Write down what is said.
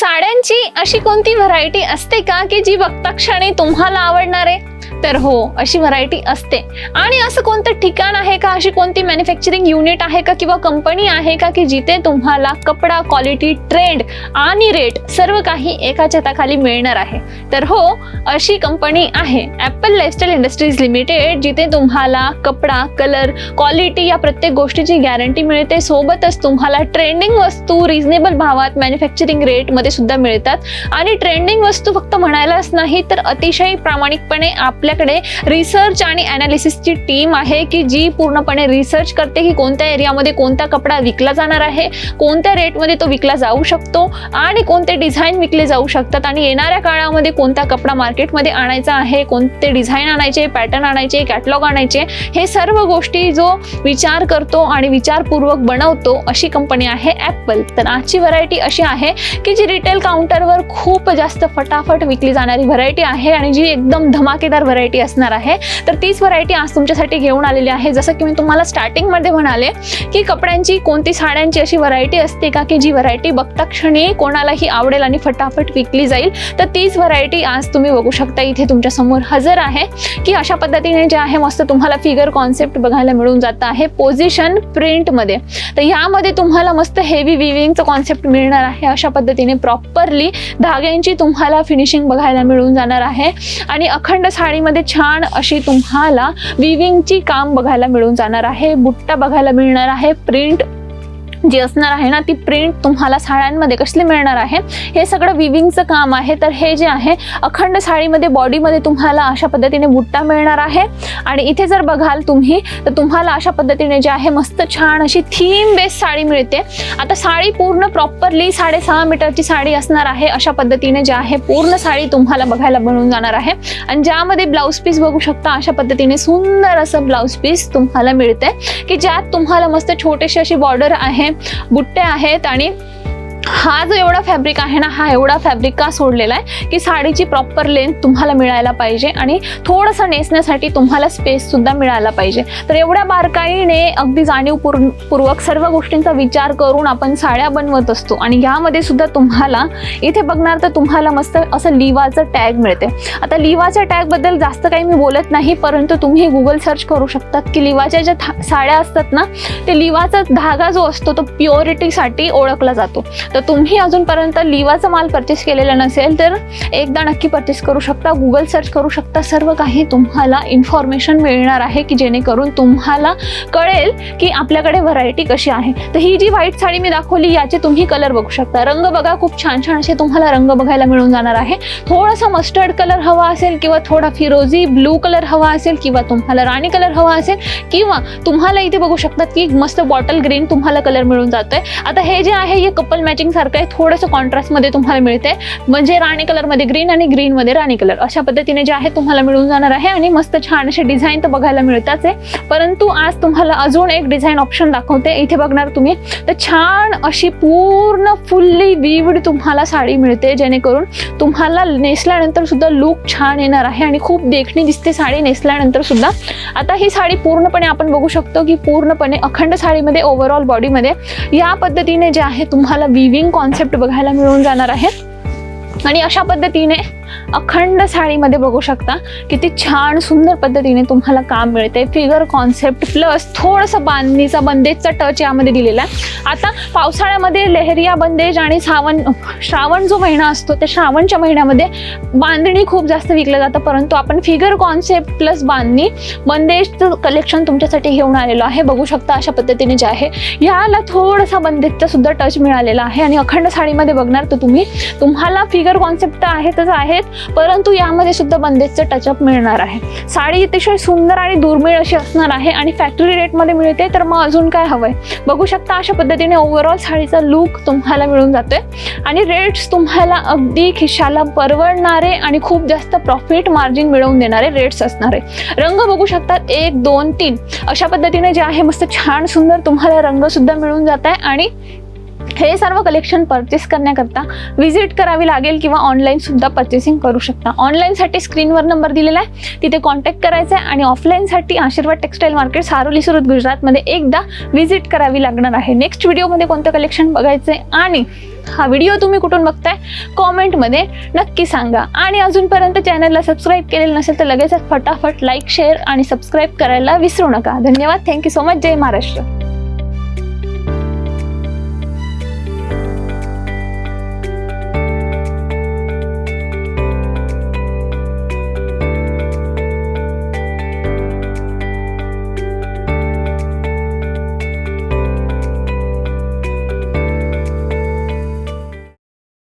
साड्यांची अशी कोणती व्हरायटी असते का की जी बघता क्षणी तुम्हाला आवडणार आहे? तर हो अशी व्हरायटी असते. आणि असं कोणतं ठिकाण आहे का? अशी कोणती मॅन्युफॅक्चरिंग युनिट आहे का? किंवा कंपनी आहे का? की जिथे तुम्हाला कपडा क्वालिटी ट्रेंड आणि रेट सर्व काही एका छताखाली मिळणार आहे. तर हो अशी कंपनी आहे ॲपल लाईफस्टाईल इंडस्ट्रीज लिमिटेड जिथे तुम्हाला कपडा कलर क्वालिटी या प्रत्येक गोष्टीची गॅरंटी मिळते. सोबतच तुम्हाला ट्रेंडिंग वस्तू रिझनेबल भावात मॅन्युफॅक्चरिंग रेटमध्ये सुद्धा मिळतात. आणि ट्रेंडिंग वस्तू फक्त म्हणायलाच नाही तर अतिशय प्रामाणिकपणे आपल्याकडे रिसर्च आणि अनालिसिसची टीम आहे की जी पूर्णपणे रिसर्च करते की कोणत्या एरियामध्ये कोणता कपडा विकला जाणार आहे कोणत्या रेटमध्ये तो विकला जाऊ शकतो आणि कोणते डिझाईन विकले जाऊ शकतात आणि येणाऱ्या काळामध्ये कोणता कपडा मार्केटमध्ये आणायचा आहे कोणते डिझाईन आणायचे पॅटर्न आणायचे कॅटलॉग आणायचे हे सर्व गोष्टी जो विचार करतो आणि विचारपूर्वक बनवतो अशी कंपनी आहे ॲपल तर आजची व्हरायटी अशी आहे की जी रिटेल काउंटरवर खूप जास्त फटाफट विकली जाणारी व्हरायटी आहे आणि जी एकदम धमाकेदार व्हरायटी असणार आहे. तर तीच व्हरायटी आज तुमच्यासाठी घेऊन आलेली आहे. जसं की मी तुम्हाला स्टार्टिंगमध्ये म्हणाले की कपड्यांची कोणती साड्यांची अशी व्हरायटी असते का? की जी व्हरायटी बघता क्षणी कोणालाही आवडेल आणि फटाफट विकली जाईल. तर तीच व्हरायटी आज तुम्ही बघू शकता. इथे तुमच्यासमोर हजर आहे की अशा पद्धतीने जे आहे मस्त तुम्हाला फिगर कॉन्सेप्ट बघायला मिळून जात आहे. पोझिशन प्रिंटमध्ये तर यामध्ये तुम्हाला मस्त हेवी विविंगचं कॉन्सेप्ट मिळणार आहे. अशा पद्धतीने प्रॉपरली धाग्यांची तुम्हाला फिनिशिंग बघायला मिळून जाणार आहे. आणि अखंड साडीमध्ये छान अशी तुम्हाला विविंगची काम बघायला मिळून जाणार आहे बुट्टा बघायला मिळणार आहे प्रिंट जी असणार आहे ना ती प्रिंट तुम्हाला साड्यांमध्ये कसली मिळणार आहे? हे सगळं विविंगचं काम आहे. तर हे जे आहे अखंड साडीमध्ये बॉडीमध्ये तुम्हाला अशा पद्धतीने बुट्टा मिळणार आहे. आणि इथे जर बघाल तुम्ही तर तुम्हाला अशा पद्धतीने जे आहे मस्त छान अशी थीम बेस साडी मिळते. आता साडी पूर्ण प्रॉपरली साडेसहा मीटरची साडी असणार आहे. अशा पद्धतीने जे आहे पूर्ण साडी तुम्हाला बघायला मिळून जाणार आहे. आणि ज्यामध्ये ब्लाऊज पीस बघू शकता अशा पद्धतीने सुंदर असं ब्लाऊज पीस तुम्हाला मिळते. की ज्यात तुम्हाला मस्त छोटेशी अशी बॉर्डर आहे बुट्टे आहेत आणि हा जो एवढा फॅब्रिक आहे ना हा एवढा फॅब्रिक का सोडलेला आहे की साडीची प्रॉपर लेंथ तुम्हाला मिळायला पाहिजे आणि थोडंसं नेसण्यासाठी तुम्हाला स्पेस सुद्धा मिळायला पाहिजे. तर एवढ्या बारकाईने अगदी जाणीवपूर्व पूर्वक सर्व गोष्टींचा विचार करून आपण साड्या बनवत असतो आणि यामध्ये सुद्धा तुम्हाला इथे बघणार तर तुम्हाला मस्त असं लिवाचं टॅग मिळते. आता लिवाच्या टॅगबद्दल जास्त काही मी बोलत नाही परंतु तुम्ही गुगल सर्च करू शकतात की लिवाच्या ज्या था- साड्या असतात ना ते लिवाचा धागा जो असतो तो प्युरिटीसाठी ओळखला जातो. तर तुम्ही अजूनपर्यंत लिवाचा माल परचेस केलेला नसेल तर एकदा नक्की परचेस करू शकता. गुगल सर्च करू शकता. सर्व काही तुम्हाला इन्फॉर्मेशन मिळणार आहे की जेणेकरून तुम्हाला कळेल की आपल्याकडे व्हरायटी कशी आहे. तर ही जी व्हाईट साडी मी दाखवली याचे तुम्ही कलर बघू शकता. रंग बघा खूप छान छान असे तुम्हाला रंग बघायला मिळून जाणार आहे. थोडासा मस्टर्ड कलर हवा असेल किंवा थोडा फिरोजी ब्लू कलर हवा असेल किंवा तुम्हाला राणी कलर हवा असेल किंवा तुम्हाला इथे बघू शकतात की मस्त बॉटल ग्रीन तुम्हाला कलर मिळून जातोय. आता हे जे आहे हे कपल मॅचिंग सारखं आहे थोडंसं कॉन्ट्रास्टमध्ये तुम्हाला मिळते म्हणजे राणी कलरमध्ये ग्रीन आणि ग्रीनमध्ये राणी कलर अशा पद्धतीने जे आहे तुम्हाला मिळून जाणार आहे आणि मस्त छान असे डिझाईन तर बघायला मिळताच आहे. परंतु आज तुम्हाला अजून एक डिझाईन ऑप्शन दाखवते. इथे बघणार तुम्ही. तर छान अशी पूर्ण फुल्ली विवड तुम्हाला साडी मिळते. जेणेकरून तुम्हाला नेसल्यानंतर सुद्धा लुक छान येणार आहे आणि खूप देखणी दिसते साडी नेसल्यानंतर सुद्धा. आता ही साडी पूर्णपणे आपण बघू शकतो की पूर्णपणे अखंड साडीमध्ये ओव्हरऑल बॉडीमध्ये या पद्धतीने जे आहे तुम्हाला लिव्हिंग कॉन्सेप्ट बघायला मिळून जाणार आहे आणि अशा पद्धतीने अखंड साडीमध्ये बघू शकता किती छान सुंदर पद्धतीने तुम्हाला काम मिळते फिगर कॉन्सेप्ट प्लस थोडंसं बांधणीचा बंदेजचा टच यामध्ये दिलेला आहे. आता पावसाळ्यामध्ये लेहरिया बंदेज आणि श्रावण श्रावण जो महिना असतो त्या श्रावणच्या महिन्यामध्ये बांधणी खूप जास्त विकलं जातं. परंतु आपण फिगर कॉन्सेप्ट प्लस बांधणी बंदेजचं कलेक्शन तुमच्यासाठी घेऊन आलेलो आहे. बघू शकता अशा पद्धतीने जे आहे याला थोडासा बंदेजचा सुद्धा टच मिळालेला आहे. आणि अखंड साडीमध्ये बघणार तर तुम्ही तुम्हाला फिगर कॉन्सेप्ट तर आहेतच आहेत परंतु यामध्ये सुद्धा बंदेजचं टचअप मिळणार आहे. साडी अतिशय सुंदर आणि दुर्मिळ अशी असणार आहे आणि फॅक्टरी रेटमध्ये मिळते तर मग अजून काय हवंय? बघू शकता अशा पद्धतीने ओव्हरऑल साडीचा लुक तुम्हाला मिळून जातोय. आणि रेट्स तुम्हाला अगदी खिशाला परवडणारे आणि खूप जास्त प्रॉफिट मार्जिन मिळवून देणारे रेट्स असणारे रंग बघू शकतात एक दोन तीन. अशा पद्धतीने जे आहे मस्त छान सुंदर तुम्हाला रंग सुद्धा मिळून जात आहे आणि हे सर्व कलेक्शन परचेस करण्याकरता व्हिजिट करावी लागेल किंवा ऑनलाईन सुद्धा परचेसिंग करू शकता. ऑनलाईनसाठी स्क्रीनवर नंबर दिलेला आहे. तिथे कॉन्टॅक्ट करायचा आहे आणि ऑफलाईनसाठी आशीर्वाद टेक्सटाईल मार्केट सारोली सुरत गुजरातमध्ये एकदा व्हिजिट करावी लागणार आहे. नेक्स्ट व्हिडिओमध्ये कोणतं कलेक्शन बघायचं आहे आणि हा व्हिडिओ तुम्ही कुठून बघताय? कॉमेंटमध्ये नक्की सांगा. आणि अजूनपर्यंत चॅनलला सबस्क्राईब केलेलं नसेल तर लगेचच फटाफट लाईक शेअर आणि सबस्क्राईब करायला विसरू नका. धन्यवाद. थँक्यू सो मच जय महाराष्ट्र.